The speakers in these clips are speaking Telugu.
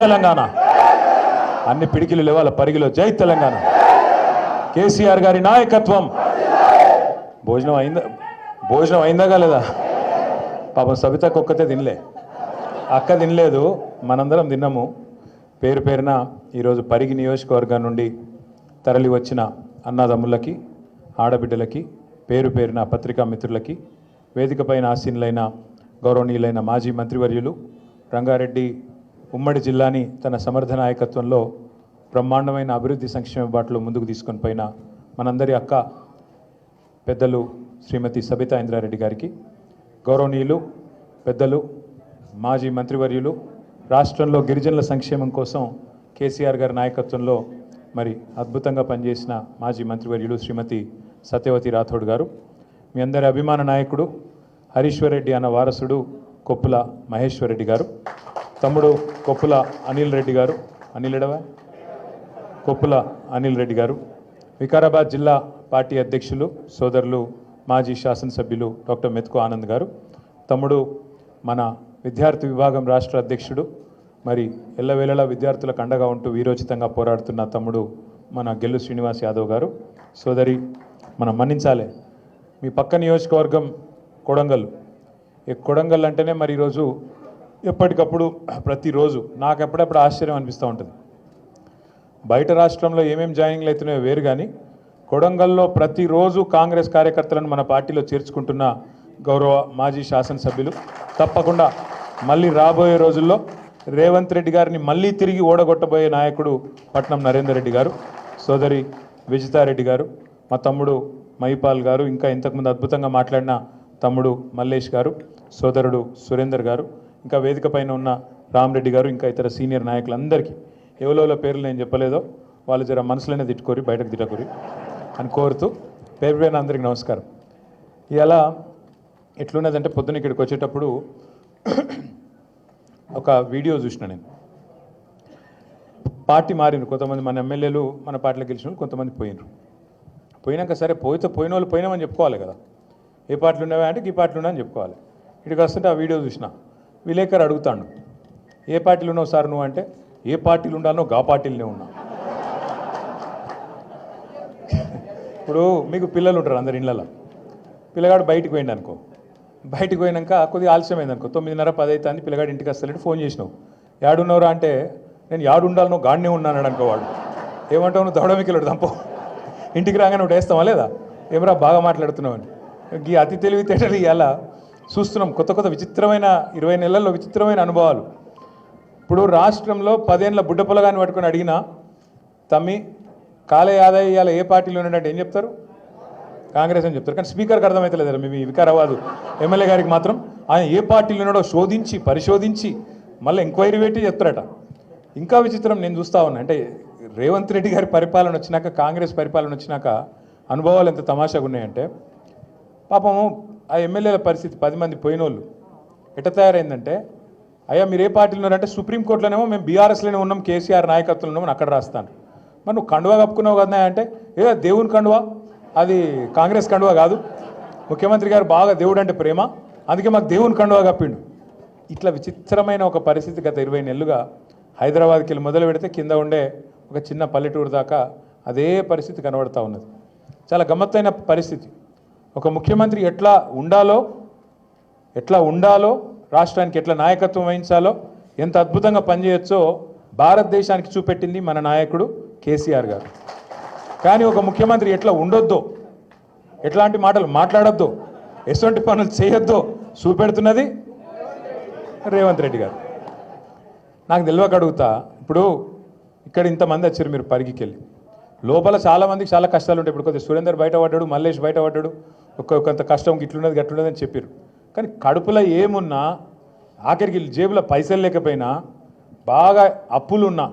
తెలంగాణ. అన్ని పిడికిలు లేవాల పరిగిలో. జై తెలంగాణ. కేసీఆర్ గారి నాయకత్వం. భోజనం అయిందా? భోజనం అయిందా కాలేదా? పాపం సబిత ఒక్కతే తినలే. అక్క తినలేదు. మనందరం తిన్నాము. పేరు పేరున ఈరోజు పరిగి నియోజకవర్గం నుండి తరలి వచ్చిన అన్నదమ్ములకి ఆడబిడ్డలకి పేరు పేరున పత్రికా మిత్రులకి వేదికపైన ఆసీనులైన గౌరవనీయులైన మాజీ మంత్రివర్యులు రంగారెడ్డి ఉమ్మడి జిల్లాని తన సమర్థ నాయకత్వంలో బ్రహ్మాండమైన అభివృద్ధి సంక్షేమ బాటలో ముందుకు తీసుకొని పోయిన మనందరి అక్క పెద్దలు శ్రీమతి సబితా ఇంద్రారెడ్డి గారికి గౌరవనీయులు పెద్దలు మాజీ మంత్రివర్యులు రాష్ట్రంలో గిరిజనుల సంక్షేమం కోసం కేసీఆర్ గారి నాయకత్వంలో మరి అద్భుతంగా పనిచేసిన మాజీ మంత్రివర్యులు శ్రీమతి సత్యవతి రాథోడ్ గారు మీ అందరి అభిమాన నాయకుడు హరీశ్వర్ రెడ్డి అన్న వారసుడు కొప్పుల మహేశ్వర్ రెడ్డి గారు. తమ్ముడు కొప్పుల అనిల్ రెడ్డి గారు. అనిల్ ఎడవా? కొప్పుల అనిల్ రెడ్డి గారు. వికారాబాద్ జిల్లా పార్టీ అధ్యక్షులు సోదరులు మాజీ శాసనసభ్యులు డాక్టర్ మెతుకు ఆనంద్ గారు. తమ్ముడు మన విద్యార్థి విభాగం రాష్ట్ర అధ్యక్షుడు మరి ఎల్లవేళలా విద్యార్థులకు అండగా ఉంటూ వీరోచితంగా పోరాడుతున్న తమ్ముడు మన గెల్లు శ్రీనివాస్ యాదవ్ గారు. సోదరి మనం మన్నించాలి. మీ పక్క నియోజకవర్గం కొడంగల్. ఈ కొడంగల్ అంటేనే మరి ఈరోజు ఎప్పటికప్పుడు ప్రతిరోజు నాకు ఎప్పుడప్పుడు ఆశ్చర్యం అనిపిస్తూ ఉంటుంది. బయట రాష్ట్రంలో ఏమేమి జాయినింగ్లు అవుతున్నాయో వేరు కానీ కొడంగల్లో ప్రతిరోజు కాంగ్రెస్ కార్యకర్తలను మన పార్టీలో చేర్చుకుంటున్న గౌరవ మాజీ శాసనసభ్యులు తప్పకుండా మళ్ళీ రాబోయే రోజుల్లో రేవంత్ రెడ్డి గారిని మళ్ళీ తిరిగి ఓడగొట్టబోయే నాయకుడు పట్నం నరేందర్ రెడ్డి గారు సోదరి విజితారెడ్డి గారు మా తమ్ముడు మహిపాల్ గారు ఇంకా ఇంతకుముందు అద్భుతంగా మాట్లాడిన తమ్ముడు మల్లేష్ గారు సోదరుడు సురేందర్ గారు ఇంకా వేదిక పైన ఉన్న రామరెడ్డి గారు ఇంకా ఇతర సీనియర్ నాయకులందరికీ ఎవలో పేర్లు నేను చెప్పలేదో వాళ్ళు జర మనసులోనే తిట్టుకోరి బయటకు తిట్టకూరి అని కోరుతూ పేరు పేరున అందరికీ నమస్కారం. ఇలా ఎట్లున్నదంటే పొద్దున్న ఇక్కడికి వచ్చేటప్పుడు ఒక వీడియో చూసిన నేను. పార్టీ మారిండ్రు కొంతమంది మన ఎమ్మెల్యేలు మన పార్టీలో గెలిచిన వాళ్ళు కొంతమంది పోయినరు పోయినాక సరే పోయితే పోయిన వాళ్ళు పోయినామని చెప్పుకోవాలి కదా. ఏ పార్టీలు ఉన్నావా అంటే ఈ పార్టీలు ఉన్నాయని చెప్పుకోవాలి. ఇక్కడికి వస్తుంటే ఆ వీడియో చూసినా. విలేకరు అడుగుతాడు ఏ పార్టీలు ఉన్నావు సార్ నువ్వు? అంటే ఏ పార్టీలు ఉండాలనో గా పార్టీలనే ఉన్నా. ఇప్పుడు మీకు పిల్లలు ఉంటారు అందరి ఇళ్ళలో పిల్లగాడు బయటికి పోయిండు అనుకో బయటికి పోయినాక కొద్దిగా ఆలస్యమైంది అనుకో తొమ్మిదిన్నర పది అవుతుంది పిల్లగాడు ఇంటికి వస్తలేడు ఫోన్ చేసినావు. యాడున్నవరా? అంటే నేను యాడుండాలనో గాడినే ఉన్నాను అనుకోవాడు ఏమంటావు? నువ్వు దవడమికి దంపో. ఇంటికి రాగానే ఒకటి వేస్తావా లేదా? ఏమరా బాగా మాట్లాడుతున్నావు అని. ఈ అతి తెలివితేటలు ఇవాళ చూస్తున్నాం కొత్త కొత్త విచిత్రమైన ఇరవై నెలల్లో విచిత్రమైన అనుభవాలు. ఇప్పుడు రాష్ట్రంలో పదేళ్ళ బుడ్డ పొలగాన్ని పట్టుకొని అడిగినా తమ్మి కాలే ఆదాయ ఇవాళ ఏ పార్టీలో ఉన్నాడంటే ఏం చెప్తారు? కాంగ్రెస్ అని చెప్తారు. కానీ స్పీకర్కి అర్థమవుతలేదు మీ వికారాబాదు ఎమ్మెల్యే గారికి మాత్రం. ఆయన ఏ పార్టీలో ఉన్నాడో శోధించి పరిశోధించి మళ్ళీ ఎంక్వైరీ పెట్టి చెప్తారట. ఇంకా విచిత్రం నేను చూస్తా ఉన్నా. అంటే రేవంత్ రెడ్డి గారి పరిపాలన వచ్చినాక కాంగ్రెస్ పరిపాలన వచ్చినాక అనుభవాలు ఎంత తమాషాగా ఉన్నాయంటే పాపము ఆ ఎమ్మెల్యేల పరిస్థితి పది మంది పోయినోళ్ళు. ఎట్ట తయారైందంటే అయ్యా మీరు ఏ పార్టీలో ఉన్నారంటే సుప్రీంకోర్టులోనేమో మేము బీఆర్ఎస్లోనే ఉన్నాం కేసీఆర్ నాయకత్వంలో ఉన్నాం అక్కడ రాస్తాను. మరి నువ్వు కండువా కప్పుకున్నావు కదా అంటే ఏ దేవుని కండువా? అది కాంగ్రెస్ కండువా కాదు. ముఖ్యమంత్రి గారు బాగా దేవుడు అంటే ప్రేమ. అందుకే మాకు దేవుని కండువా కప్పిండు. ఇట్లా విచిత్రమైన ఒక పరిస్థితి గత ఇరవై నెలలుగా హైదరాబాద్కి వెళ్ళి మొదలు పెడితే కింద ఉండే ఒక చిన్న పల్లెటూరు దాకా అదే పరిస్థితి కనబడతా ఉన్నది. చాలా గమ్మత్తైన పరిస్థితి. ఒక ముఖ్యమంత్రి ఎట్లా ఉండాలో ఎట్లా ఉండాలో రాష్ట్రానికి ఎట్లా నాయకత్వం వహించాలో ఎంత అద్భుతంగా పనిచేయొచ్చో భారతదేశానికి చూపెట్టింది మన నాయకుడు కేసీఆర్ గారు. కానీ ఒక ముఖ్యమంత్రి ఎట్లా ఉండొద్దో ఎట్లాంటి మాటలు మాట్లాడొద్దో ఎటువంటి పనులు చేయొద్దో చూపెడుతున్నది రేవంత్ రెడ్డి గారు. నాకు తెలియక అడుగుతా ఇప్పుడు ఇక్కడ ఇంతమంది వచ్చారు మీరు పరిగికెళ్ళి. లోపల చాలా మందికి చాలా కష్టాలు ఉంటాయి. ఇప్పుడు కొద్దిగా సురేందర్ బయట పడ్డాడు మల్లేష్ బయట పడ్డాడు ఒక్క కొంత కష్టం ఇట్లున్నది గట్లున్నది అని చెప్పారు కానీ కడుపులో ఏమున్నా ఆఖరికి జేబులో పైసలు లేకపోయినా బాగా అప్పులున్నా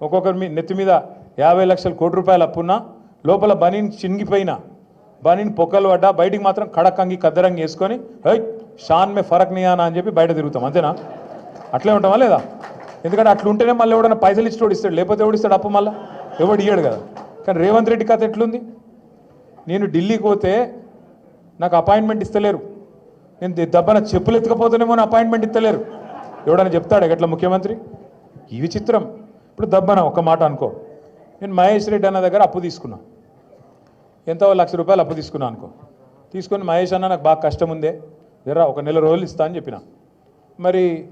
ఒక్కొక్కరి మీ నెత్తి మీద యాభై లక్షల కోటి రూపాయలు అప్పున్నా లోపల బనీని చినిగిపోయినా బనీని పొక్కలు పడ్డా బయటికి మాత్రం కడకంగి కద్దరంగి వేసుకొని హై షాన్ మే ఫరక్ నియానా అని చెప్పి బయట తిరుగుతాం. అంతేనా? అట్లే ఉంటామా లేదా? ఎందుకంటే అట్లుంటేనే మళ్ళీ ఎవడన్నా పైసలు ఇచ్చి ఇస్తాడు లేకపోతే ఎవడు అప్పు మళ్ళీ? ఎవడు ఇయ్యాడు కదా. కానీ రేవంత్ రెడ్డి కథ ఎట్లుంది? నేను ఢిల్లీకి పోతే నాకు అపాయింట్మెంట్ ఇస్తలేరు. నేను దెబ్బన చెప్పులు ఎత్తుకపోతేనేమో అపాయింట్మెంట్ ఇస్తలేరు. ఎవడన్నా చెప్తాడు ఎట్లా ముఖ్యమంత్రి? ఈ విచిత్రం. ఇప్పుడు దబ్బన ఒక మాట అనుకో. నేను మహేష్ రెడ్డి అన్న దగ్గర అప్పు తీసుకున్నా. ఎంతో లక్ష రూపాయలు అప్పు తీసుకున్నా అనుకో. తీసుకొని మహేష్ అన్న నాకు బాగా కష్టం ఉందే. జరా ఒక నెల రోజులు ఇస్తా అని చెప్పిన. మరి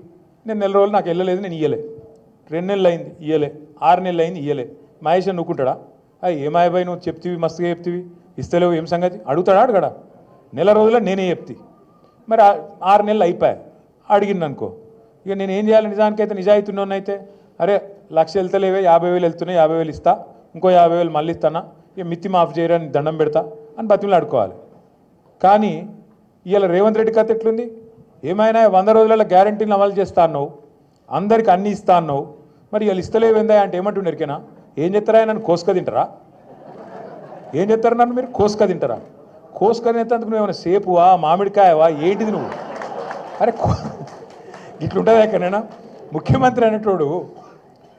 నేను నెల రోజులు నాకు వెళ్ళలేదు నేను ఇయ్యలే. రెండు నెలలు అయింది ఇయ్యలే. ఆరు నెలలు అయింది ఇయ్యలే. మహేష్ అని నువ్వుకుంటాడా అయ్యి ఏమాయబాయి నువ్వు చెప్తివి మస్తుగా చెప్తివి? ఇస్తలేవు ఏం సంగతి? అడుగుతాడా అడగడా నెల రోజుల్లో నేనే చెప్తి. మరి ఆరు నెలలు అయిపోయాయి అడిగింది అనుకో ఇక నేను ఏం చేయాలి? నిజానికైతే నిజాయితీ అయితే అరే లక్ష వెళ్తలేవే యాభై వేలు వెళ్తున్నాయి యాభై వేలు ఇస్తా. ఇంకో యాభై వేలు మళ్ళీ ఇస్తానా? ఇక మిత్తి మాఫ్ చేయరా అని దండం పెడతా అని బతిమలు ఆడుకోవాలి కానీ ఇవాళ రేవంత్ రెడ్డి కథ ఎట్లుంది? ఏమైనా వంద రోజులలో గ్యారంటీని అమలు చేస్తా అన్నావు. అందరికి అన్నీ ఇస్తా అన్నావు. మరి ఇవాళ ఇస్తలేవేందా అంటే ఏమంటుండే ఎరికేనా? ఏం చెప్తారా నన్ను కోసుక తింటారా? ఏం చెప్తారు నన్ను మీరు? కోసుక తింటారా? కోసుక తినేందుకు నువ్వు ఏమైనా సేపువా మామిడికాయవా? ఏంటిది నువ్వు? అరే కో- ఇట్లుంటుందా ఎక్కడైనా? ముఖ్యమంత్రి అనేటోడు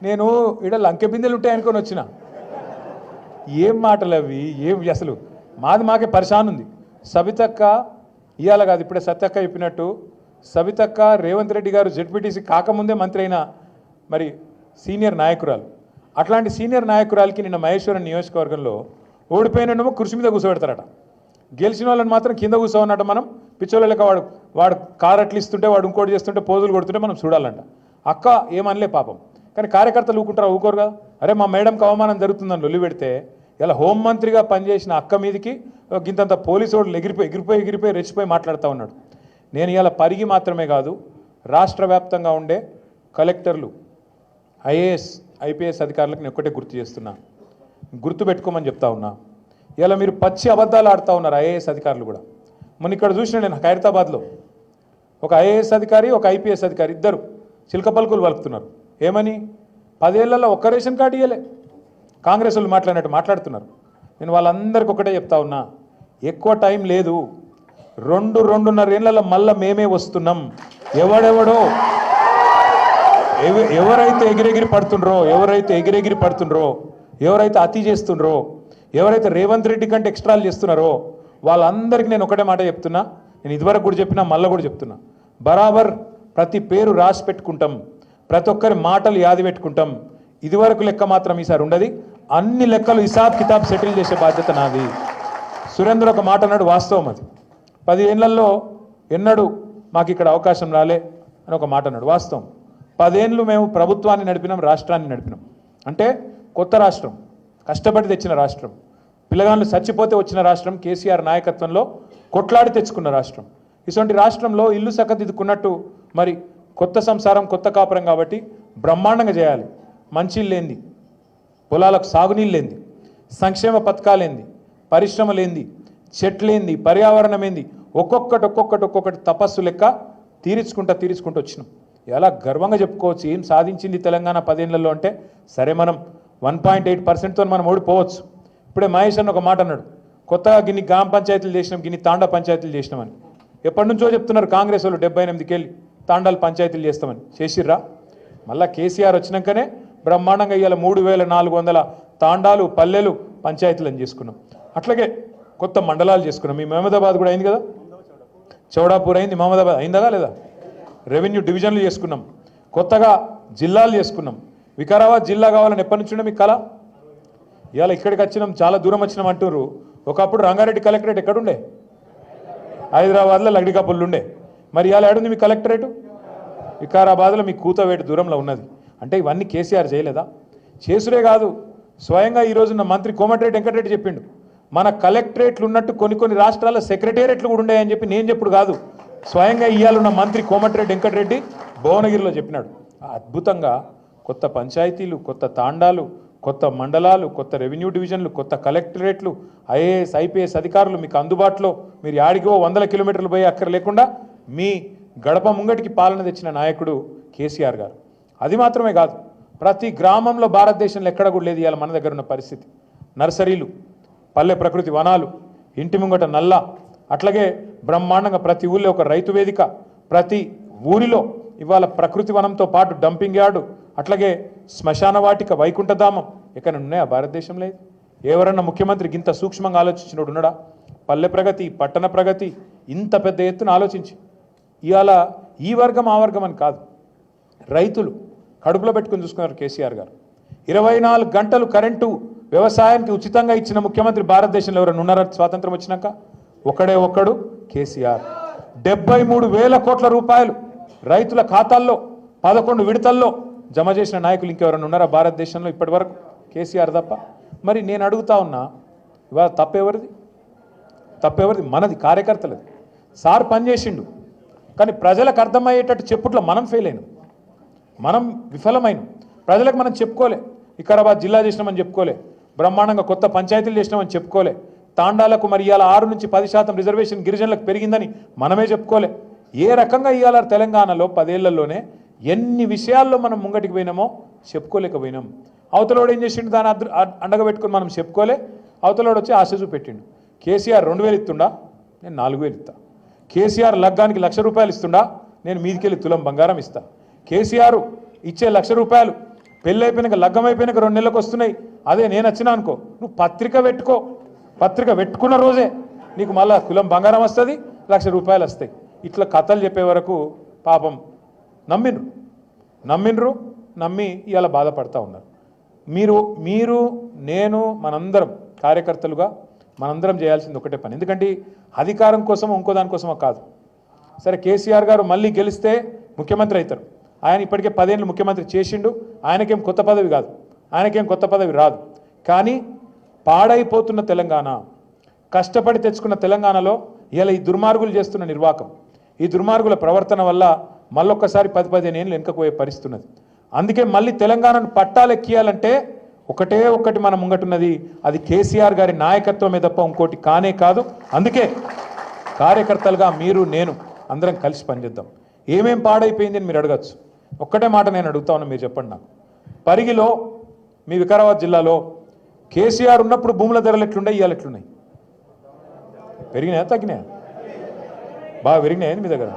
నేను ఇక్కడ లంకె బిందెలు ఉంటాయనుకొని వచ్చిన. ఏం మాటలు అవి? ఏం అసలు మాది మాకే పరిశాన్ ఉంది సబితక్క ఇవాళ కాదు ఇప్పుడే సత్యక్క చెప్పినట్టు సబితక్క రేవంత్ రెడ్డి గారు జెడ్పీటీసీ కాకముందే మంత్రి అయిన మరి సీనియర్ నాయకురాలు. అట్లాంటి సీనియర్ నాయకురాలకి నిన్న మహేశ్వరం నియోజకవర్గంలో ఓడిపోయినమో కృషి మీద కూర్చోబెడతారట గెలిచిన వాళ్ళని మాత్రం కింద కూర్చోవన్నట్టు మనం పిచ్చోళ్ళ వాడు వాడు కారు ఇస్తుంటే వాడు ఇంకోటి చేస్తుంటే పోజులు కొడుతుంటే మనం చూడాలంట. అక్క ఏమనలే పాపం. కానీ కార్యకర్తలు ఊకుంటారా ఊకోరు కదా అరే మా మేడంకి అవమానం జరుగుతుందని లొల్లి పెడితే ఇలా హోంమంత్రిగా పనిచేసిన అక్క మీదకి ఇంతంత పోలీసు వాళ్ళు ఎగిరిపోయి ఎగిరిపోయి ఎగిరిపోయి రెచ్చిపోయి మాట్లాడుతూ ఉన్నాడు. నేను ఇలా పరిగి మాత్రమే కాదు రాష్ట్ర వ్యాప్తంగా ఉండే కలెక్టర్లు ఐఏఎస్ ఐపీఎస్ అధికారులకు నేను ఒక్కటే గుర్తు చేస్తున్నా. గుర్తు పెట్టుకోమని చెప్తా ఉన్నా. ఇలా మీరు పచ్చి అబద్ధాలు ఆడుతూ ఉన్నారు ఐఏఎస్ అధికారులు కూడా. మొన్న ఇక్కడ చూసిన నేను ఖైరతాబాద్లో ఒక ఐఏఎస్ అధికారి ఒక ఐపీఎస్ అధికారి ఇద్దరు చిలక పలుకులు పలుకుతున్నారు. ఏమని? పదేళ్ళలో ఒక్క రేషన్ కార్డు ఇవ్వలే కాంగ్రెస్ వాళ్ళు మాట్లాడినట్టు మాట్లాడుతున్నారు. నేను వాళ్ళందరికీ ఒకటే చెప్తా ఉన్నా. ఎక్కువ టైం లేదు. రెండు రెండున్నర ఏళ్ళలో మళ్ళీ మేమే వస్తున్నాం. ఎవడెవడో ఎవరైతే ఎగిరెగిరి పడుతుండ్రో ఎవరైతే ఎగిరెగిరి పడుతుండ్రో ఎవరైతే అతి చేస్తుండ్రో ఎవరైతే రేవంత్ రెడ్డి కంటే ఎక్స్ట్రాలు చేస్తున్నారో వాళ్ళందరికీ నేను ఒకటే మాట చెప్తున్నా నేను ఇదివరకు కూడా చెప్పినా మళ్ళీ కూడా చెప్తున్నా. బరాబర్ ప్రతి పేరు రాసి పెట్టుకుంటాం ప్రతి ఒక్కరి మాటలు యాది పెట్టుకుంటాం. ఇదివరకు లెక్క మాత్రం ఈసారి ఉండదు. అన్ని లెక్కలు హిసాబ్ కితాబ్ సెటిల్ చేసే బాధ్యత నాది. సురేంద్ర ఒక మాట అన్నాడు వాస్తవం అది. పది ఏళ్ళలో ఎన్నడూ మాకు ఇక్కడ అవకాశం రాలే అని ఒక మాట అన్నాడు వాస్తవం. పదేళ్ళు మేము ప్రభుత్వాన్ని నడిపినాం రాష్ట్రాన్ని నడిపినాం. అంటే కొత్త రాష్ట్రం కష్టపడి తెచ్చిన రాష్ట్రం. పిల్లగాళ్ళు చచ్చిపోతే వచ్చిన రాష్ట్రం కేసీఆర్ నాయకత్వంలో కొట్లాడి తెచ్చుకున్న రాష్ట్రం. ఇటువంటి రాష్ట్రంలో ఇల్లు సక్కదిద్దుకున్నట్టు మరి కొత్త సంసారం కొత్త కాపురం కాబట్టి బ్రహ్మాండంగా చేయాలి. మంచిళ్ళు లేంది పొలాలకు సాగునీళ్ళేంది. సంక్షేమ పథకాలేంది. పరిశ్రమలేంది. చెట్లేంది. పర్యావరణం ఏంది ఒక్కొక్కటి ఒక్కొక్కటి ఒక్కొక్కటి తపస్సు లెక్క తీర్చుకుంటా తీర్చుకుంటూ వచ్చినాం. ఎలా గర్వంగా చెప్పుకోవచ్చు ఏం సాధించింది తెలంగాణ పదేళ్ళలో అంటే సరే మనం వన్ పాయింట్ ఎయిట్ పర్సెంట్తో మనం ఓడిపోవచ్చు. ఇప్పుడే మహేష్ అన్న ఒక మాట అన్నాడు కొత్తగా గిన్ని గ్రామ పంచాయతీలు చేసినాం గిన్ని తాండా పంచాయతీలు చేసినామని. ఎప్పటి నుంచో చెప్తున్నారు కాంగ్రెస్ వాళ్ళు డెబ్బై ఎనిమిదికి వెళ్ళి తాండాలు పంచాయతీలు చేస్తామని. చేసిర్రా? మళ్ళా కేసీఆర్ వచ్చినాకనే బ్రహ్మాండంగా ఇవాళ మూడు వేల నాలుగు వందల తాండాలు పల్లెలు పంచాయతీలను చేసుకున్నాం. అట్లాగే కొత్త మండలాలు చేసుకున్నాం. మీ మహమ్మదాబాద్ కూడా అయింది కదా? చౌడాపూర్ అయింది. మహమ్మదాబాద్ అయిందా లేదా? రెవెన్యూ డివిజన్లు చేసుకున్నాం. కొత్తగా జిల్లాలు చేసుకున్నాం. వికారాబాద్ జిల్లా కావాలని ఎప్పటి నుంచి మీకు కళ? ఇవాళ ఇక్కడికి వచ్చినాం చాలా దూరం వచ్చినాం అంటున్నారు ఒకప్పుడు రంగారెడ్డి కలెక్టరేట్ ఎక్కడుండే? హైదరాబాద్లో లగ్డికాపుల్లు ఉండే. మరి ఇవాళ ఏడుంది మీ కలెక్టరేటు? వికారాబాద్లో మీ కూతవేటు దూరంలో ఉన్నది. అంటే ఇవన్నీ కేసీఆర్ చేయలేదా? చేసుడే కాదు. స్వయంగా ఈ రోజున్న మంత్రి కోమటిరెడ్డి వెంకటరెడ్డి చెప్పిండు. మన కలెక్టరేట్లు ఉన్నట్టు కొన్ని కొన్ని రాష్ట్రాల సెక్రటేరియట్లు కూడా ఉన్నాయని చెప్పి నేను చెప్పుడు కాదు. స్వయంగా ఇయ్యాలన్న మంత్రి కోమటిరెడ్డి వెంకటరెడ్డి భువనగిరిలో చెప్పినాడు. అద్భుతంగా కొత్త పంచాయతీలు కొత్త తాండాలు కొత్త మండలాలు కొత్త రెవెన్యూ డివిజన్లు కొత్త కలెక్టరేట్లు ఐఏఎస్ ఐపీఎస్ అధికారులు మీకు అందుబాటులో. మీరు యాడిగో వందల కిలోమీటర్లు పోయి అక్కర లేకుండా మీ గడప ముంగటికి పాలన తెచ్చిన నాయకుడు కేసీఆర్ గారు. అది మాత్రమే కాదు ప్రతి గ్రామంలో భారతదేశంలో ఎక్కడ కూడా లేదు ఇవాళ మన దగ్గర ఉన్న పరిస్థితి. నర్సరీలు పల్లె ప్రకృతి వనాలు ఇంటి ముంగట నల్ల అట్లాగే బ్రహ్మాండంగా ప్రతి ఊళ్ళో ఒక రైతు వేదిక ప్రతి ఊరిలో ఇవాళ ప్రకృతి వనంతో పాటు డంపింగ్ యార్డు అట్లాగే శ్మశాన వాటిక వైకుంఠధామం ఎక్కడ ఉన్నాయా భారతదేశంలో లేదు. ఎవరన్నా ముఖ్యమంత్రి ఇంత సూక్ష్మంగా ఆలోచించినోడు ఉన్నాడా? పల్లె ప్రగతి పట్టణ ప్రగతి ఇంత పెద్ద ఎత్తున ఆలోచించి. ఇవాళ ఈ వర్గం ఆ వర్గం అని కాదు. రైతులు కడుపులో పెట్టుకుని చూసుకున్నారు కేసీఆర్ గారు. ఇరవై నాలుగు గంటలు కరెంటు వ్యవసాయానికి ఉచితంగా ఇచ్చిన ముఖ్యమంత్రి భారతదేశంలో ఎవరైనా ఉన్నారా? స్వాతంత్రం వచ్చినాక? ఒకడే ఒక్కడు. కేసీఆర్. డెబ్బై మూడు వేల కోట్ల రూపాయలు రైతుల ఖాతాల్లో పదకొండు విడతల్లో జమ చేసిన నాయకులు ఇంకెవరైనా ఉన్నారా భారతదేశంలో ఇప్పటి వరకు కేసీఆర్ తప్ప. మరి నేను అడుగుతా ఉన్నా ఇవాళ తప్పెవరిది? తప్పెవరిది? మనది కార్యకర్తలది. సార్ పనిచేసిండు కానీ ప్రజలకు అర్థమయ్యేటట్టు చెప్పుట్లో మనం ఫెయిల్ అయినాం. మనం విఫలమైన. ప్రజలకు మనం చెప్పుకోలే. వికారాబాద్ జిల్లా చేసినామని చెప్పుకోలే. బ్రహ్మాండంగా కొత్త పంచాయతీలు చేసినామని చెప్పుకోలే. తాండాలకు మరి ఇవాళ ఆరు నుంచి పది శాతం రిజర్వేషన్ గిరిజనులకు పెరిగిందని మనమే చెప్పుకోలే. ఏ రకంగా ఇవాళ తెలంగాణలో పదేళ్ళలోనే ఎన్ని విషయాల్లో మనం ముంగటికి పోయినామో చెప్పుకోలేకపోయినాం. అవతలోడు ఏం చేసిండు? దాని అద్రు- అ- అండగా పెట్టుకుని మనం చెప్పుకోలే. అవతలోడు వచ్చి ఆశ చూపెట్టిండు. కేసీఆర్ రెండు వేలు ఇస్తుండా? నేను నాలుగు వేలు ఇస్తా. కేసీఆర్ లగ్గానికి లక్ష రూపాయలు ఇస్తుండా? నేను మీదికెళ్ళి తులం బంగారం ఇస్తా. కేసీఆర్ ఇచ్చే లక్ష రూపాయలు పెళ్ళి అయిపోయినాక లగ్గం అయిపోయినాక రెండు నెలలకు వస్తున్నాయి. అదే నేను వచ్చినా అనుకో నువ్వు పత్రిక పెట్టుకో పత్రిక పెట్టుకున్న రోజే నీకు మళ్ళా కులం బంగారం వస్తుంది లక్ష రూపాయలు వస్తాయి. ఇట్లా కథలు చెప్పే వరకు పాపం నమ్మిండ్రు. నమ్మిండ్రు నమ్మి ఇవాళ బాధపడతా ఉన్నారు. మీరు మీరు నేను మనందరం కార్యకర్తలుగా మనందరం చేయాల్సింది ఒకటే పని. ఎందుకంటే అధికారం కోసం ఇంకో దానికోసమో కాదు. సరే కేసీఆర్ గారు మళ్ళీ గెలిస్తే ముఖ్యమంత్రి అవుతారు. ఆయన ఇప్పటికే పదేళ్ళు ముఖ్యమంత్రి చేసిండు. ఆయనకేం కొత్త పదవి కాదు. ఆయనకేం కొత్త పదవి రాదు. కానీ పాడైపోతున్న తెలంగాణ కష్టపడి తెచ్చుకున్న తెలంగాణలో ఇలా ఈ దుర్మార్గులు చేస్తున్న నిర్వాకం. ఈ దుర్మార్గుల ప్రవర్తన వల్ల మళ్ళొక్కసారి పది పదిహేను ఏళ్ళు వెనుకపోయే పరిస్థితున్నది. అందుకే మళ్ళీ తెలంగాణను పట్టాలెక్కియాలంటే ఒకటే ఒక్కటి మన ముంగటున్నది అది కేసీఆర్ గారి నాయకత్వమే తప్ప ఇంకోటి కానే కాదు. అందుకే కార్యకర్తలుగా మీరు నేను అందరం కలిసి పనిచేద్దాం. ఏమేం పాడైపోయింది అని మీరు అడగచ్చు. ఒక్కటే మాట నేను అడుగుతా ఉన్నా మీరు చెప్పండి నాకు. పరిగిలో మీ వికారాబాద్ జిల్లాలో కేసీఆర్ ఉన్నప్పుడు భూముల ధరలు ఎట్లున్నాయి ఇవాళ ఎట్లున్నాయి? పెరిగినాయా తగ్గినాయా? బాగా పెరిగినాయా మీ దగ్గర?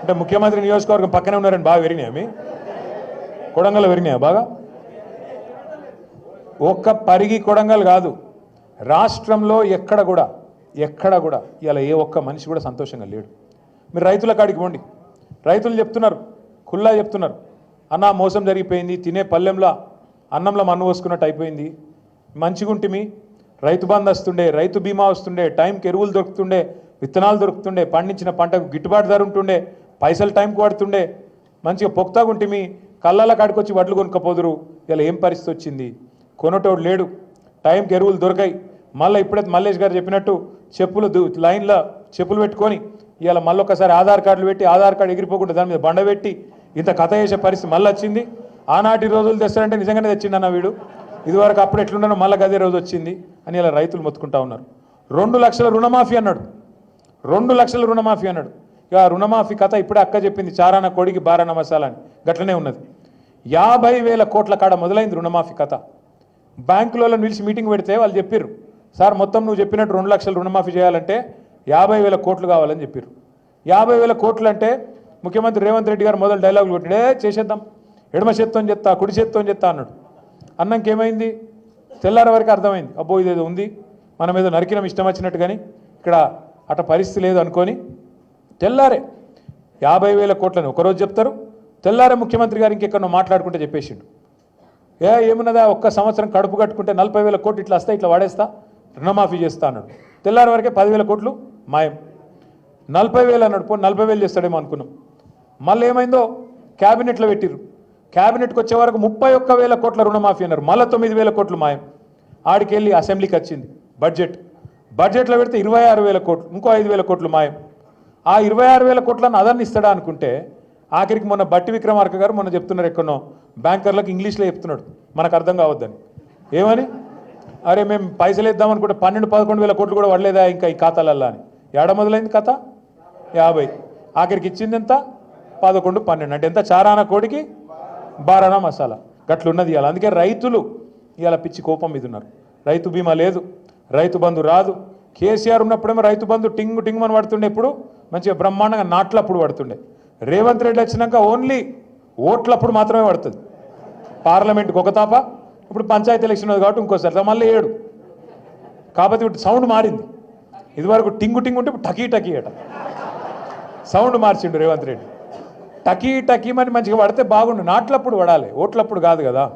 అంటే ముఖ్యమంత్రి నియోజకవర్గం పక్కనే ఉన్నారని బాగా పెరిగినాయా మీ? కొడంగల్ పెరిగినాయా బాగా? ఒక్క పరిగి కొడంగల్ కాదు రాష్ట్రంలో ఎక్కడ కూడా ఎక్కడ కూడా ఇలా ఏ ఒక్క మనిషి కూడా సంతోషంగా లేడు. మీరు రైతుల కాడికి పోండి. రైతులు చెప్తున్నారు కుల్లా చెప్తున్నారు. అన్న మోసం జరిగిపోయింది తినే పల్లెంలో అన్నంలో మన్ను పోసుకున్నట్టు అయిపోయింది. మంచిగుంటిమి. రైతు బంధు వస్తుండే రైతు బీమా వస్తుండే టైంకి ఎరువులు దొరుకుతుండే విత్తనాలు దొరుకుతుండే పండించిన పంటకు గిట్టుబాటు ధర ఉంటుండే పైసలు టైంకి పడుతుండే మంచిగా పొక్తాగుంటిమి కళ్ళల కాడికి వచ్చి వడ్లు కొనుక్కపోదురు. ఇలా ఏం పరిస్థితి వచ్చింది? కొనటోడు లేడు. టైంకి ఎరువులు దొరకాయి. మళ్ళీ ఇప్పుడైతే మల్లేష్ గారు చెప్పినట్టు చెప్పులు దు- లైన్లో చెప్పులు పెట్టుకొని ఇవాళ మళ్ళీ ఒకసారి ఆధార్ కార్డులు పెట్టి ఆధార్ కార్డు ఎగిరిపోకుండా దాని మీద బండ పెట్టి ఇంత కథ చేసే పరిస్థితి మళ్ళీ వచ్చింది. ఆనాటి రోజులు తెస్తారంటే నిజంగానే తెచ్చిండన్న వీడు. ఇదివరకు అప్పుడు ఎట్లున్నానో మళ్ళీ గదే రోజు వచ్చింది అని ఇలా రైతులు మొత్తుకుంటా ఉన్నారు. రెండు లక్షల రుణమాఫీ అన్నాడు. రెండు లక్షల రుణమాఫీ అన్నాడు. ఇక ఆ రుణమాఫీ కథ ఇప్పుడే అక్క చెప్పింది చారాన కోడికి బారాన మసాలా అని. గట్లనే ఉన్నది. యాభై వేల కోట్ల కాడ మొదలైంది రుణమాఫీ కథ. బ్యాంకులలో నిలిచి మీటింగ్ పెడితే వాళ్ళు చెప్పారు సార్ మొత్తం నువ్వు చెప్పినట్టు రెండు లక్షలు రుణమాఫీ చేయాలంటే యాభై వేల కోట్లు కావాలని చెప్పారు యాభై వేల కోట్లు అంటే ముఖ్యమంత్రి రేవంత్ రెడ్డి గారు మొదలు డైలాగులు కొట్టిడే చేసేద్దాం. ఎడమ చేత్తో చెత్తా కుడి చేత్తో చెత్తా అన్నాడు. అన్నంకేమైంది తెల్లారి వరకు అర్థమైంది. అబ్బో ఇదేదో ఉంది. మనం ఏదో నరికినం ఇష్టం వచ్చినట్టు కానీ ఇక్కడ అట పరిస్థితి లేదు అనుకొని తెల్లారే యాభై వేల కోట్లని ఒకరోజు చెప్తారు. తెల్లారే ముఖ్యమంత్రి గారు ఇంకెక్కడో మాట్లాడుకుంటే చెప్పేసిండు. ఏ ఏమున్నదా? ఒక్క సంవత్సరం కడుపు కట్టుకుంటే నలభై వేల కోట్లు ఇట్లా వస్తా ఇట్లా వాడేస్తా? రుణమాఫీ చేస్తా అన్నాడు. తెల్లారి వరకే పదివేల కోట్లు మాయం. నలభై వేలు అన్నాడు. పో నలభై వేలు చేస్తాడేమో అనుకున్నాం. మళ్ళీ ఏమైందో? క్యాబినెట్లో పెట్టిర్రు. క్యాబినెట్కి వచ్చే వరకు ముప్పై ఒక్క వేల కోట్ల రుణమాఫీ అన్నారు. మళ్ళీ తొమ్మిది వేల కోట్లు మాయం. ఆడికి వెళ్ళి అసెంబ్లీకి వచ్చింది. బడ్జెట్. బడ్జెట్లో పెడితే ఇరవై ఆరు వేల కోట్లు ఇంకో ఐదు వేల కోట్లు మాయం. ఆ ఇరవై ఆరు వేల కోట్లను అదన్ని ఇస్తాడా అనుకుంటే ఆఖరికి మొన్న బట్టి విక్రమార్క గారు మొన్న చెప్తున్నారు ఎక్కడో బ్యాంకర్లకు ఇంగ్లీష్లో చెప్తున్నాడు. మనకు అర్థం కావద్దని. ఏమని? అరే మేము పైసలు ఇద్దాం అనుకుంటే పన్నెండు పదకొండు వేల కోట్లు కూడా పడలేదా ఇంకా ఈ ఖాతాలల్లా అని. ఏడ మొదలైంది కథ యాభై. ఆఖరికి ఇచ్చింది ఎంత? పదకొండు పన్నెండు. అంటే ఎంత? చారాన కోడికి బారానా మసాలా. గట్లున్నది ఇవాళ అందుకే రైతులు ఇవాళ పిచ్చి కోపం మీద ఉన్నారు. రైతు బీమా లేదు. రైతు బంధు రాదు. కేసీఆర్ ఉన్నప్పుడేమో రైతు బంధు టింగు టింగు అని పడుతుండే. ఇప్పుడు మంచిగా బ్రహ్మాండంగా నాట్లప్పుడు పడుతుండే. రేవంత్ రెడ్డి వచ్చినాక ఓన్లీ ఓట్లప్పుడు మాత్రమే పడుతుంది. పార్లమెంట్కి ఒక తాప ఇప్పుడు పంచాయతీ ఎలక్షన్ ఉంది కాబట్టి ఇంకోసారి మళ్ళీ ఏడు. కాకపోతే ఇప్పుడు సౌండ్ మారింది. ఇదివరకు టింగు టింగు ఉంటే ఇప్పుడు టకీ టకీ అట. సౌండ్ మార్చిండు రేవంత్ రెడ్డి. టకీ టకీ మరి మంచిగా పడితే బాగుండు. నాట్లప్పుడు పడాలి. ఓట్లప్పుడు కాదు కదా.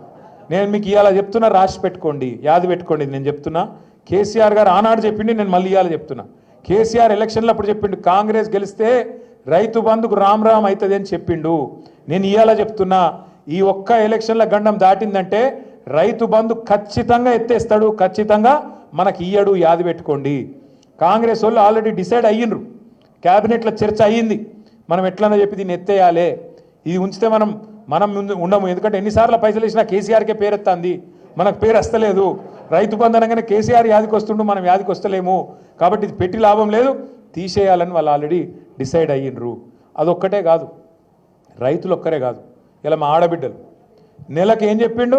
నేను మీకు ఇవాళ చెప్తున్నా రాసి పెట్టుకోండి. యాది పెట్టుకోండి నేను చెప్తున్నా. కేసీఆర్ గారు ఆనాడు చెప్పిండి నేను మళ్ళీ ఇవాళ చెప్తున్నా. కేసీఆర్ ఎలక్షన్లో అప్పుడు చెప్పిండు కాంగ్రెస్ గెలిస్తే రైతు బంధుకు రామ్ రామ్ అవుతుంది అని చెప్పిండు. నేను ఇవాళ చెప్తున్నా ఈ ఒక్క ఎలక్షన్ల గండం దాటిందంటే రైతు బంధు ఖచ్చితంగా ఎత్తేస్తాడు ఖచ్చితంగా మనకి ఇయ్యడు యాది పెట్టుకోండి. కాంగ్రెస్ వాళ్ళు ఆల్రెడీ డిసైడ్ అయ్యిండ్రు. క్యాబినెట్లో చర్చ అయ్యింది. మనం ఎట్లన్నా చెప్పి దీన్ని ఎత్తేయాలి. ఇది ఉంచితే మనం మనం ముందు ఉండము. ఎందుకంటే ఎన్నిసార్లు పైసలు ఇచ్చినా కేసీఆర్కే పేరెత్తాంది మనకు పేరు వస్తలేదు. రైతు బంధనంగానే కేసీఆర్ యాదికి వస్తుండు మనం యాదికి వస్తలేము. కాబట్టి ఇది పెట్టి లాభం లేదు. తీసేయాలని వాళ్ళు ఆల్రెడీ డిసైడ్ అయ్యిండ్రు. అదొక్కటే కాదు. రైతులు ఒక్కరే కాదు. ఇలా మా ఆడబిడ్డలు. నెలకు ఏం చెప్పిండు?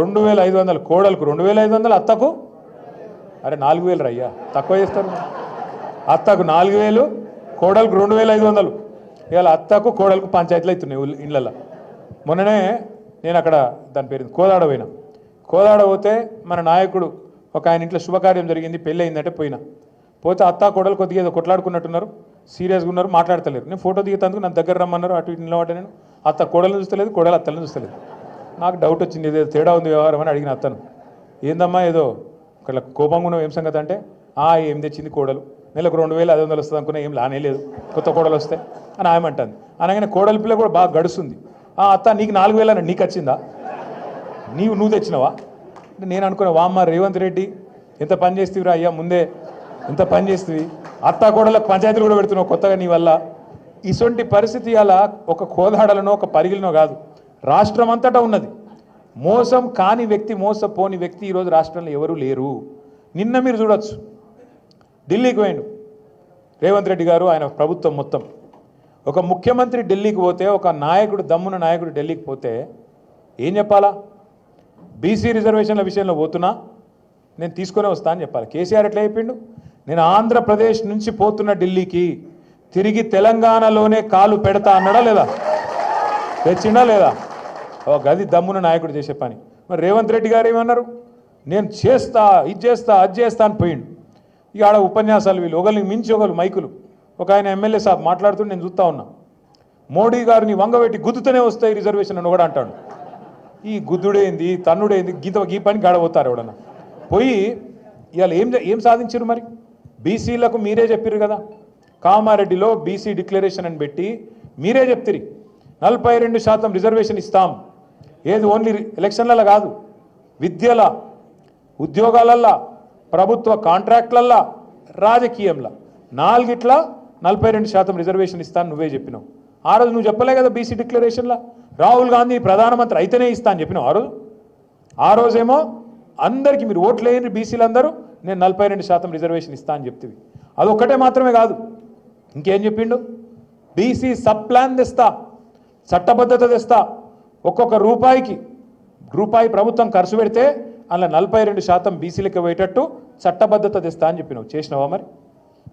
రెండు వేల ఐదు వందలు. కోడలకు రెండు వేల ఐదు వందలు అత్తకు? అరే నాలుగు వేలు రయ్యా తక్కువ చేస్తారు అత్తకు నాలుగు వేలు కోడలకు రెండు వేల ఐదు వందలు. ఇవాళ అత్తకు కోడలకు పంచాయతీలు అవుతున్నాయి ఇళ్ళల్లో మొన్ననే నేను అక్కడ దాని పేరు కోదాడ పోయినా. కోదాడ పోతే మన నాయకుడు ఒక ఆయన ఇంట్లో శుభకార్యం జరిగింది పెళ్ళి అయిందంటే పోయినా. పోతే అత్త కోడలు కొద్దిగా ఏదో కొట్లాడుకున్నట్టున్నారు సీరియస్గా ఉన్నారు మాట్లాడతలేరు. నేను ఫోటో దిగుతందుకు నా దగ్గర రమ్మన్నారు అటు ఇటు నిలబడ్డా నేను. అత్త కోడలను చూస్తలేదు కోడలు అత్తలను చూస్తలేదు. నాకు డౌట్ వచ్చింది ఏదో తేడా ఉంది వ్యవహారం అని అడిగిన అత్తను. ఏందమ్మా ఏదో ఒకళ్ళ కోపంగా ఉన్నావు ఏం సంగతి అంటే ఆ ఏం తెచ్చింది కోడలు? నెలకు రెండు వేలు ఐదు వందలు వస్తుంది అనుకున్నా ఏం లానే లేదు. కొత్త కోడలు వస్తే అని ఆమె అనగానే కోడల పిల్ల కూడా బాగా గడుస్తుంది. ఆ అత్త నీకు నాలుగు వేలు అని నీకు వచ్చిందా? నీవు నువ్వు తెచ్చినవా? నేను అనుకున్నా వామ్మ రేవంత్ రెడ్డి ఎంత పని చేస్తీవిరా అయ్యా ముందే ఎంత పని చేస్తీవి? అత్త కోడలకు పంచాయతీలు కూడా పెడుతున్నావు కొత్తగా నీ వల్ల. ఇటువంటి పరిస్థితి అలా ఒక కోదాడలనో ఒక పరిగిలనో కాదు. రాష్ట్రం అంతటా ఉన్నది. మోసం కాని వ్యక్తి మోసపోని వ్యక్తి ఈరోజు రాష్ట్రంలో ఎవరూ లేరు. నిన్న మీరు చూడొచ్చు. ఢిల్లీకి పోయిండు. రేవంత్ రెడ్డి గారు ఆయన ప్రభుత్వం మొత్తం. ఒక ముఖ్యమంత్రి ఢిల్లీకి పోతే ఒక నాయకుడు దమ్మున నాయకుడు ఢిల్లీకి పోతే ఏం చెప్పాలా? బీసీ రిజర్వేషన్ల విషయంలో పోతున్నా నేను తీసుకునే వస్తా అని చెప్పాలి. కేసీఆర్ ఎట్లా చెప్పిండు? నేను ఆంధ్రప్రదేశ్ నుంచి పోతున్న ఢిల్లీకి తిరిగి తెలంగాణలోనే కాలు పెడతా అన్నాడా లేదా? తెచ్చిండా లేదా? ఓ గది దమ్మున నాయకుడు చేసే పని. మరి రేవంత్ రెడ్డి గారు ఏమన్నారు? నేను చేస్తా ఇది చేస్తా అది చేస్తా అని పోయిండు. ఇక ఆడ ఉపన్యాసాలు వీళ్ళు. ఒకరిని మించి ఒకరు మైకులు. ఒక ఆయన ఎమ్మెల్యే సాబ్ మాట్లాడుతుంటే నేను చూస్తా ఉన్నా. మోడీ గారిని వంగబెట్టి గుద్దుతూనే వస్తాయి రిజర్వేషన్ అని కూడా అంటాడు. ఈ గుద్దుడేంది తన్నుడేంది గీత గీ పని గాడబోతారు ఎవడన్నా. పోయి ఇవాళ ఏం ఏం సాధించారు మరి? బీసీలకు మీరే చెప్పారు కదా. కామారెడ్డిలో బీసీ డిక్లరేషన్ అని పెట్టి మీరే చెప్తిరి. నలభై రెండు శాతం రిజర్వేషన్ ఇస్తాం. ఏది ఓన్లీ ఎలక్షన్లలో కాదు. విద్యల ఉద్యోగాలల్లో ప్రభుత్వ కాంట్రాక్ట్లల్లా రాజకీయంలో. నాలుగిట్ల నలభై రెండు శాతం రిజర్వేషన్ ఇస్తాను నువ్వే చెప్పినావు. ఆ రోజు నువ్వు చెప్పలే కదా బీసీ డిక్లరేషన్లో? రాహుల్ గాంధీ ప్రధానమంత్రి అయితేనే ఇస్తా అని చెప్పినావు ఆ రోజు. ఆ రోజేమో అందరికీ మీరు ఓట్లు వేయండి బీసీలందరూ నేను నలభై రెండు శాతం రిజర్వేషన్ ఇస్తా అని చెప్తివి. అదొక్కటే మాత్రమే కాదు. ఇంకేం చెప్పిండు? బీసీ సబ్ ప్లాన్ తెస్తా చట్టబద్ధత తెస్తా. ఒక్కొక్క రూపాయికి రూపాయి ప్రభుత్వం ఖర్చు పెడితే అలా నలభై రెండు శాతం బీసీలకు పోయేటట్టు చట్టబద్ధత తెస్తా అని చెప్పినావు. చేసినావా మరి?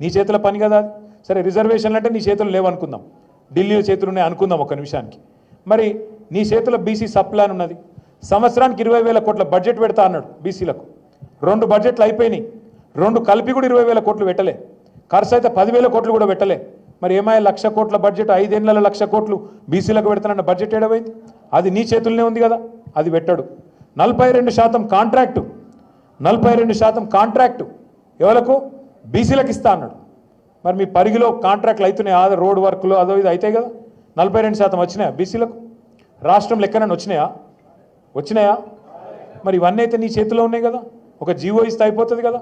నీ చేతుల పని కదా అది. సరే రిజర్వేషన్లు అంటే నీ చేతులు లేవనుకుందాం. ఢిల్లీ చేతులు ఉన్నాయి అనుకుందాం ఒక నిమిషానికి. మరి నీ చేతిలో బీసీ సప్లాన్ ఉన్నది. సంవత్సరానికి ఇరవై వేల కోట్ల బడ్జెట్ పెడతా అన్నాడు బీసీలకు. రెండు బడ్జెట్లు అయిపోయినాయి. రెండు కలిపి కూడా ఇరవై వేల కోట్లు పెట్టలే. ఖర్చు అయితే పదివేల కోట్లు కూడా పెట్టలే. మరి ఏమాయ లక్ష కోట్ల బడ్జెట్? ఐదేళ్ళ లక్ష కోట్లు బీసీలకు పెడతానన్న బడ్జెట్ ఏడవైంది? అది నీ చేతుల్లోనే ఉంది కదా. అది పెట్టాడు. నలభై రెండు శాతం కాంట్రాక్టు నలభై రెండు శాతం కాంట్రాక్టు ఎవరకు బీసీలకు ఇస్తా అన్నాడు. మరి మీ పరిగిలో కాంట్రాక్ట్లు అవుతున్నాయి ఆ రోడ్ వర్క్లు అదో ఇది అవుతాయి కదా. నలభై రెండు శాతం వచ్చినాయా బీసీలకు? రాష్ట్రం లెక్కనని వచ్చినాయా? వచ్చినాయా? మరి ఇవన్నీ అయితే నీ చేతిలో ఉన్నాయి కదా. ఒక జీవో ఇస్తే అయిపోతుంది కదా.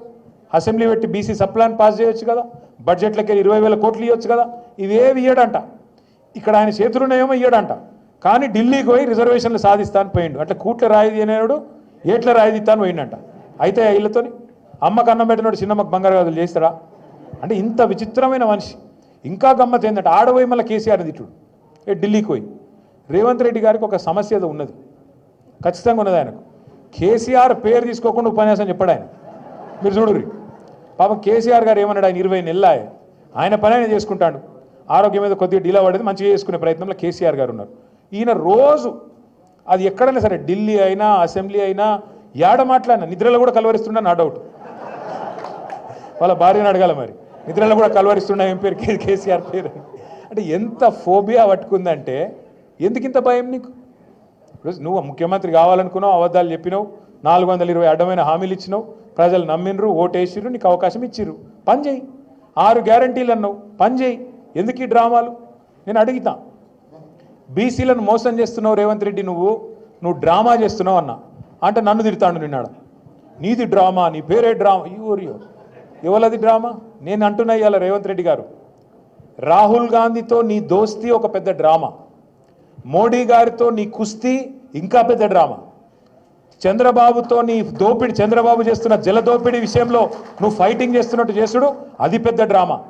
అసెంబ్లీ పెట్టి బీసీ సప్లాన్ పాస్ చేయొచ్చు కదా. బడ్జెట్లకి ఇరవై వేల కోట్లు ఇవ్వచ్చు కదా. ఇవేవి ఇయ్యడంట. ఇక్కడ ఆయన చేతులున్నాయేమో ఇయ్యడంట. కానీ ఢిల్లీకి పోయి రిజర్వేషన్లు సాధిస్తాను పోయిండు. అట్లా కూట్ల రాయిది అనేవాడు ఏట్ల రాయిది ఇస్తా పోయిండంట. అయితే వీళ్ళతోని ఇళ్ళతోని అమ్మకు అన్నం పెట్టినోడు చిన్నమ్మకు బంగారు గాజులు చేస్తాడా? అంటే ఇంత విచిత్రమైన మనిషి. ఇంకా గమ్మత్ ఏంటంటే ఆడపోయి మళ్ళీ కేసీఆర్ తిట్టుడు. ఏ ఢిల్లీకి పోయి. రేవంత్ రెడ్డి గారికి ఒక సమస్య ఉన్నది. ఖచ్చితంగా ఉన్నది ఆయనకు. కేసీఆర్ పేరు తీసుకోకుండా ఉపన్యాసం చెప్పాడు ఆయన. మీరు చూడురి పాపం కేసీఆర్ గారు ఏమన్నాడు? ఆయన ఇరవై నెలలు ఆయన. ఆయన పని ఆయన చేసుకుంటాడు. ఆరోగ్యం మీద కొద్దిగా డీలా పడేది. మంచిగా చేసుకునే ప్రయత్నంలో కేసీఆర్ గారు ఉన్నారు. ఈయన రోజు అది ఎక్కడైనా సరే ఢిల్లీ అయినా అసెంబ్లీ అయినా ఏడ మాట్లాడినా నిద్రలో కూడా కలవరిస్తున్నా నా డౌట్. వాళ్ళ భార్యను అడగాల మరి. నిద్రలో కూడా కలవరిస్తున్నా ఏం పేరు? కేసీఆర్ పేరు అంటే ఎంత ఫోబియా పట్టుకుందంటే ఎందుకు ఇంత భయం నీకు? ఈరోజు నువ్వు ముఖ్యమంత్రి కావాలనుకున్నావు అబద్ధాలు చెప్పినావు నాలుగు వందల ఇరవై అడ్డమైన హామీలు ఇచ్చినావు ప్రజలు నమ్మినరు ఓటేసిర్రు నీకు అవకాశం ఇచ్చిర్రు. పని చేయి. ఆరు గ్యారంటీలు అన్నావు. పని చేయి. ఎందుకు ఈ డ్రామాలు? నేను అడుగుతాను బీసీలను మోసం చేస్తున్నావు రేవంత్ రెడ్డి నువ్వు నువ్వు డ్రామా చేస్తున్నావు అన్న. అంటే నన్ను తిడతాడు నిన్నాడు. నీది డ్రామా నీ పేరే డ్రామా. యూరియో ఎవలది డ్రామా? నేను అంటున్నా ఇవాళ రేవంత్ రెడ్డి గారు. రాహుల్ గాంధీతో నీ దోస్తీ ఒక పెద్ద డ్రామా. మోడీ గారితో నీ కుస్తీ ఇంకా పెద్ద డ్రామా. చంద్రబాబుతో నీ దోపిడి చంద్రబాబు చేస్తున్న జల దోపిడీ విషయంలో నువ్వు ఫైటింగ్ చేస్తున్నట్టు చేసుడు అది పెద్ద డ్రామా.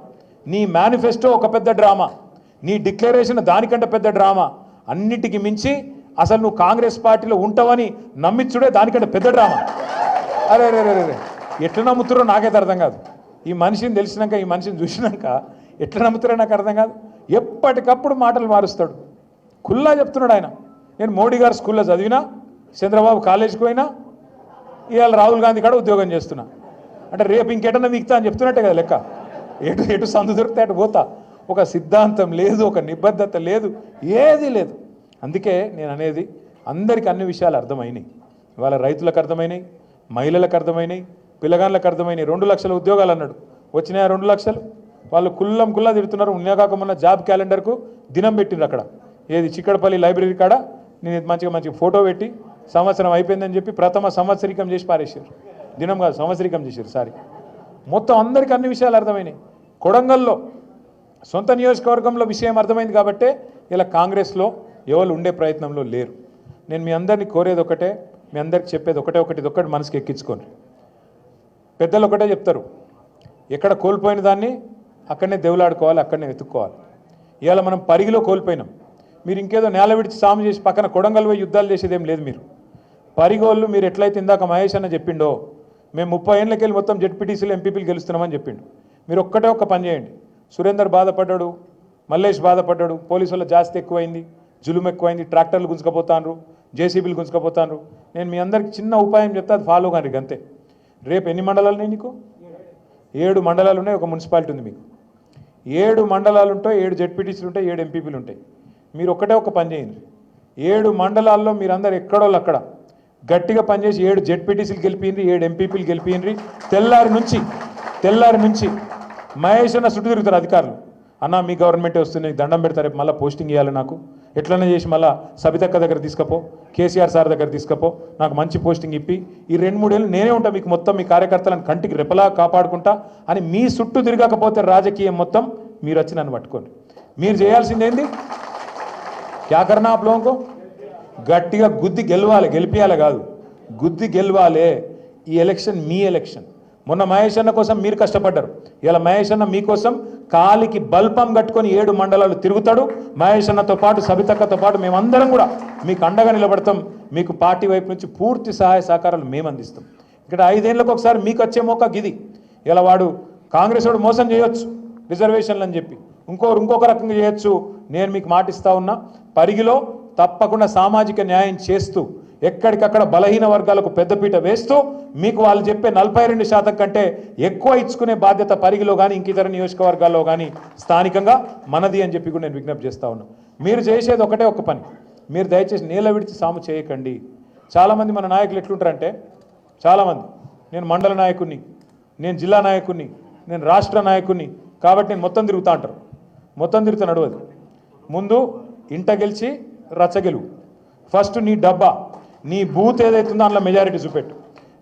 నీ మేనిఫెస్టో ఒక పెద్ద డ్రామా. నీ డిక్లరేషన్ దానికంటే పెద్ద డ్రామా. అన్నిటికి మించి అసలు నువ్వు కాంగ్రెస్ పార్టీలో ఉంటావని నమ్మించుడే దానికంటే పెద్ద డ్రామా. అరే రే రే రే ఎట్లా నమ్ముతారో నాకైతే అర్థం కాదు. ఈ మనిషిని తెలిసినాక ఈ మనిషిని చూసినాక ఎట్లా నమ్ముతారో నాకు అర్థం కాదు. ఎప్పటికప్పుడు మాటలు మారుస్తాడు. కుల్లా చెప్తున్నాడు ఆయన. నేను మోడీ గారు స్కూల్లో చదివినా చంద్రబాబు కాలేజీకి పోయినా ఇవాళ రాహుల్ గాంధీ కూడా ఉద్యోగం చేస్తున్నా. అంటే రేపు ఇంకెటన్నా మిగతా అని చెప్తున్నట్టే కదా లెక్క. ఎటు ఎటు సందు దొరికితే అటు పోతా. ఒక సిద్ధాంతం లేదు ఒక నిబద్ధత లేదు ఏది లేదు. అందుకే నేను అనేది అందరికీ అన్ని విషయాలు అర్థమైనాయి. ఇవాళ రైతులకు అర్థమైనాయి మహిళలకు అర్థమైనాయి పిల్లగాళ్ళకు అర్థమైనాయి. రెండు లక్షల ఉద్యోగాలు అన్నాడు. వచ్చినాయా రెండు లక్షలు? వాళ్ళు కుల్లం కుల్లా తిడుతున్నారు. ఉన్నకాకమన్న జాబ్ క్యాలెండర్కు దినం పెట్టిండ్రు అక్కడ. ఏది చిక్కడపల్లి లైబ్రరీ కాడ? నేను మంచిగా మంచిగా ఫోటో పెట్టి సంవత్సరం అయిపోయిందని చెప్పి ప్రథమ సంవత్సరికం చేసి పారేసారు దినం కాదు సంవత్సరికం చేశారు సారీ. మొత్తం అందరికీ అన్ని విషయాలు అర్థమైనాయి. కొడంగల్లో సొంత నియోజకవర్గంలో విషయం అర్థమైంది కాబట్టే ఇలా కాంగ్రెస్లో ఎవరు ఉండే ప్రయత్నంలో లేరు. నేను మీ అందరినీ కోరేది ఒకటే మీ అందరికి చెప్పేది ఒకటే ఒకటి ఒకటి మనసుకి ఎక్కించుకోండి. పెద్దలు ఒకటే చెప్తారు ఎక్కడ కోల్పోయిన దాన్ని అక్కడనే దేవులాడుకోవాలి అక్కడనే వెతుక్కోవాలి. ఇవాళ మనం పరిగిలో కోల్పోయినాం. మీరు ఇంకేదో నేల విడిచి సాము చేసి పక్కన కొడంగల్ పోయి యుద్ధాలు చేసేదేం లేదు మీరు. పరిగోళ్ళు మీరు ఎట్లయితే ఇందాక మహేష్ అన్న చెప్పిండో మేము ముప్పై ఏళ్ళకెళ్ళి మొత్తం జెడ్పీటీసీలు ఎంపీపీలు గెలుస్తున్నామని చెప్పిండు. మీరు ఒక్కటే ఒక్క పని చేయండి. సురేందర్ బాధపడ్డాడు మల్లేష్ బాధపడ్డాడు పోలీసుల జాస్తి ఎక్కువైంది జులుం ఎక్కువైంది ట్రాక్టర్లు గుంజుకపోతాను జేసీబీలు గుంజుకపోతాను నేను మీ అందరికి చిన్న ఉపాయం చెప్తే అది ఫాలో కానీ అంతే రేపు ఎన్ని మండలాలు ఉన్నాయి నీకు? ఏడు మండలాలు ఉన్నాయి ఒక మున్సిపాలిటీ ఉంది మీకు. ఏడు మండలాలు ఉంటాయి ఏడు జెడ్పీటీసీలు ఉంటాయి ఏడు ఎంపీపీలు ఉంటాయి. మీరు ఒక్కటే ఒక పని చేయండి. ఏడు మండలాల్లో మీరందరూ ఎక్కడోళ్ళు అక్కడ. గట్టిగా పనిచేసి ఏడు జెడ్పీటీసీలు గెలిపిండ్రి ఏడు ఎంపీపీలు గెలిపిండ్రి తెల్లారి నుంచి తెల్లారి నుంచి మహేష్ అన్న చుట్టూ తిరుగుతారు అధికారులు. అన్న మీ గవర్నమెంటే వస్తుంది దండం పెడతారు రేపు మళ్ళీ పోస్టింగ్ ఇవ్వాలి నాకు. ఎట్లనే చేసి మళ్ళీ సబితక్క దగ్గర తీసుకపో కేసీఆర్ సార్ దగ్గర తీసుకపో నాకు మంచి పోస్టింగ్ ఇప్పి. ఈ రెండు మూడేళ్ళు నేనే ఉంటా మీకు మొత్తం మీ కార్యకర్తలను కంటికి రెపలా కాపాడుకుంటా అని మీ చుట్టూ తిరగకపోతే రాజకీయం మొత్తం మీరు వచ్చి నన్ను పట్టుకోండి. మీరు చేయాల్సింది ఏంది? క్యా కర్నా గట్టిగా గుద్ది గెలవాలి గెలిపియాలి కాదు. గుద్ది గెలవాలే. ఈ ఎలక్షన్ మీ ఎలక్షన్. మొన్న మహేష్ అన్న కోసం మీరు కష్టపడ్డారు. ఇలా మహేష్ అన్న మీకోసం కాలికి బల్పం కట్టుకొని ఏడు మండలాలు తిరుగుతాడు. మహేష్ అన్నతో పాటు సబితక్కతో పాటు మేమందరం కూడా మీకు అండగా నిలబడతాం. మీకు పార్టీ వైపు నుంచి పూర్తి సహాయ సహకారాలు మేము అందిస్తాం. ఇక్కడ ఐదేళ్ళకు ఒకసారి మీకు వచ్చే మోక గిది. ఇలా వాడు కాంగ్రెస్ వాడు మోసం చేయొచ్చు. రిజర్వేషన్లు అని చెప్పి. ఇంకోరు ఇంకొక రకంగా చేయొచ్చు. నేను మీకు మాటిస్తా ఉన్నా. పరిగిలో తప్పకుండా సామాజిక న్యాయం చేస్తూ ఎక్కడికక్కడ బలహీన వర్గాలకు పెద్దపీట వేస్తూ మీకు వాళ్ళు చెప్పే నలభై రెండు శాతం కంటే ఎక్కువ ఇచ్చుకునే బాధ్యత పరిగిలో కానీ ఇంక ఇతర నియోజకవర్గాల్లో కానీ స్థానికంగా మనది అని చెప్పి కూడా నేను విజ్ఞప్తి చేస్తా ఉన్నా. మీరు చేసేది ఒకటే ఒక పని. మీరు దయచేసి నీళ్ళ విడిచి సాము చేయకండి. చాలామంది మన నాయకులు ఎట్లుంటారంటే చాలామంది. నేను మండల నాయకుడిని నేను జిల్లా నాయకుడిని నేను రాష్ట్ర నాయకుడిని కాబట్టి నేను మొత్తం తిరుగుతా అంటారు. మొత్తం తిరుగుతా నడవదు. ముందు ఇంట గెలిచి రచ్చ గెలువు. ఫస్ట్ నీ డబ్బా. నీ బూత్ ఏదైతుందో అందులో మెజారిటీ చూపెట్టు.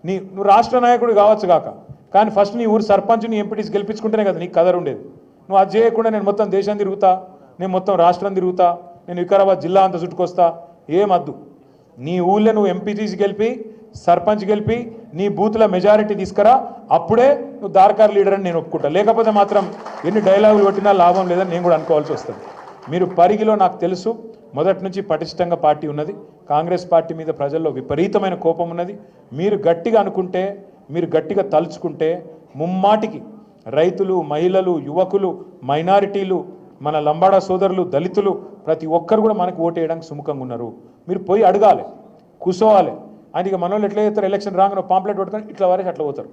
నీ నువ్వు రాష్ట్ర నాయకుడు కావచ్చు కాక కానీ ఫస్ట్ నీ ఊరు సర్పంచ్ నీ ఎంపీటీస్ గెలిపించుకుంటేనే కదా నీకు కదర్ ఉండేది. నువ్వు అది చేయకుండా నేను మొత్తం దేశం తిరుగుతా నేను మొత్తం రాష్ట్రం తిరుగుతా నేను వికారాబాద్ జిల్లా అంతా చుట్టుకొస్తా ఏమద్దు నీ ఊళ్ళో నువ్వు ఎంపీటీస్ గెలిపి సర్పంచ్ గెలిపి నీ బూత్ల మెజారిటీ తీసుకురా అప్పుడే నువ్వు దార్కార్ లీడర్ అని నేను ఒప్పుకుంటా. లేకపోతే మాత్రం ఎన్ని డైలాగులు కొట్టినా లాభం లేదని నేను కూడా అనుకోవాల్సి వస్తుంది. మీరు పరిగిలో నాకు తెలుసు మొదటి నుంచి పటిష్టంగా పార్టీ ఉన్నది. కాంగ్రెస్ పార్టీ మీద ప్రజల్లో విపరీతమైన కోపం ఉన్నది. మీరు గట్టిగా అనుకుంటే మీరు గట్టిగా తలుచుకుంటే ముమ్మాటికి రైతులు మహిళలు యువకులు మైనారిటీలు మన లంబాడా సోదరులు దళితులు ప్రతి ఒక్కరు కూడా మనకు ఓటేయడానికి సుముఖంగా ఉన్నారు. మీరు పోయి అడగాలి కూసోవాలి. ఆయన ఇక మనోళ్ళు ఎట్లా చేస్తారు? ఎలక్షన్ రాగానే పాంప్లెట్ పట్టుకొని ఇట్లా వారికి అట్లా పోతారు.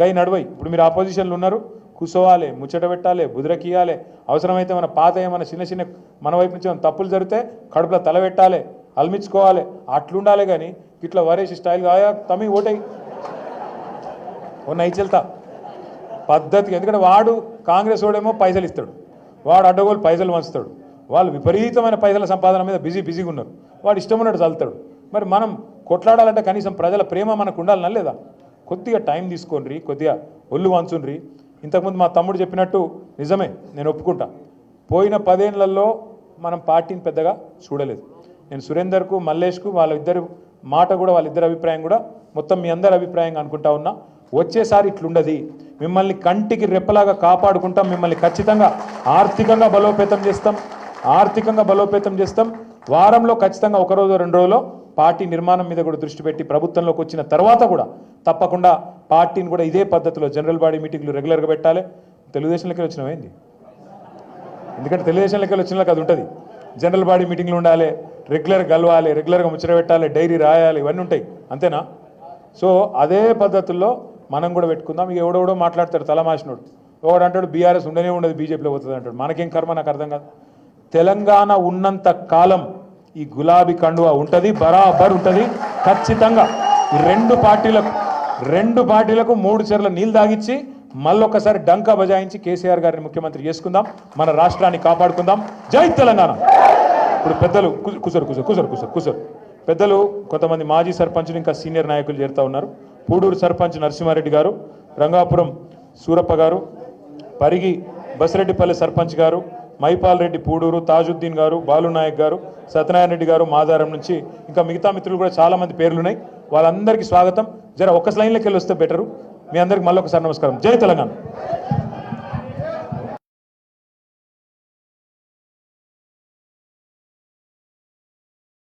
గై నడవై. ఇప్పుడు మీరు ఆపోజిషన్లో ఉన్నారు. కూసోవాలి ముచ్చట పెట్టాలి బుదిరకీయాలి అవసరమైతే మన పాత ఏమైనా చిన్న చిన్న మన వైపు నుంచి ఏమైనా తప్పులు జరిగితే కడుపులో తల పెట్టాలి అల్మించుకోవాలి. అట్లుండాలి కానీ ఇట్లా వరేసి స్టైల్ ఆయా తమి ఓటై ఓ నైచెల్తా పద్ధతిగా ఎందుకంటే వాడు కాంగ్రెస్ వాడేమో పైసలు ఇస్తాడు. వాడు అడ్డగోలు పైసలు మంచుతాడు వాళ్ళు విపరీతమైన పైసల సంపాదన మీద బిజీ బిజీగా ఉన్నారు. వాడు ఇష్టం ఉన్నట్టు చల్లుతాడు. మరి మనం కొట్లాడాలంటే కనీసం ప్రజల ప్రేమ మనకు ఉండాలనా లేదా? కొద్దిగా టైం తీసుకోండి కొద్దిగా ఒళ్ళు వంచుండ్రి. ఇంతకుముందు మా తమ్ముడు చెప్పినట్టు నిజమే నేను ఒప్పుకుంటా. పోయిన పదేళ్ళలో మనం పార్టీని పెద్దగా చూడలేదు. నేను సురేందర్కు మల్లేష్కు వాళ్ళిద్దరు మాట కూడా వాళ్ళిద్దరి అభిప్రాయం కూడా మొత్తం మీ అందరి అభిప్రాయంగా అనుకుంటా ఉన్నా వచ్చేసారి ఇట్లుండది. మిమ్మల్ని కంటికి రెప్పలాగా కాపాడుకుంటాం మిమ్మల్ని ఖచ్చితంగా ఆర్థికంగా బలోపేతం చేస్తాం ఆర్థికంగా బలోపేతం చేస్తాం. వారంలో ఖచ్చితంగా ఒక రోజు రెండు రోజుల్లో పార్టీ నిర్మాణం మీద కూడా దృష్టి పెట్టి ప్రభుత్వంలోకి వచ్చిన తర్వాత కూడా తప్పకుండా పార్టీని కూడా ఇదే పద్ధతిలో జనరల్ బాడీ మీటింగ్లు రెగ్యులర్గా పెట్టాలి. తెలుగుదేశంలోకి వచ్చినవేంది ఎందుకంటే తెలుగుదేశం వచ్చిన అది ఉంటుంది. జనరల్ బాడీ మీటింగ్లు ఉండాలి రెగ్యులర్ కలవాలి రెగ్యులర్గా ముచ్చట పెట్టాలి డైరీ రాయాలి ఇవన్నీ ఉంటాయి. అంతేనా? సో అదే పద్ధతుల్లో మనం కూడా పెట్టుకుందాం. ఇక ఎవడెవడో మాట్లాడతాడు తలమాసినోడు. ఒకడు అంటాడు బీఆర్ఎస్ ఉండనే ఉండదు బీజేపీలో పోతుంది అంటాడు. మనకేం కర్మ? నాకు అర్థం కాదు. తెలంగాణ ఉన్నంత కాలం ఈ గులాబీ కండువా ఉంటుంది బరాబర్ ఉంటుంది. ఖచ్చితంగా ఈ రెండు పార్టీలకు రెండు పార్టీలకు మూడు చెర్ల నీళ్ళు తాగిచ్చి మళ్ళొక్కసారి డంకా బజాయించి కేసీఆర్ గారిని ముఖ్యమంత్రి చేసుకుందాం మన రాష్ట్రాన్ని కాపాడుకుందాం. జై తెలంగాణ! ఇప్పుడు పెద్దలు కుసరు కుసరు కుసరు కుసరు కుసరు. పెద్దలు కొంతమంది మాజీ సర్పంచులు ఇంకా సీనియర్ నాయకులు చేరుతా ఉన్నారు. పూడూరు సర్పంచ్ నరసింహారెడ్డి గారు రంగాపురం సూరప్ప గారు పరిగి బసిరెడ్డిపల్లి సర్పంచ్ గారు మైపాల్ రెడ్డి పూడూరు తాజుద్దీన్ గారు బాలు నాయక్ గారు సత్యనారాయణ రెడ్డి గారు మాదారం నుంచి ఇంకా మిగతా మిత్రులు కూడా చాలా మంది పేర్లు ఉన్నాయి వాళ్ళందరికీ స్వాగతం. జర ఒక్క లైన్లోకి వెళ్ళి వస్తే బెటరు. మీ అందరికి మళ్ళీ ఒకసారి నమస్కారం. జై తెలంగాణ.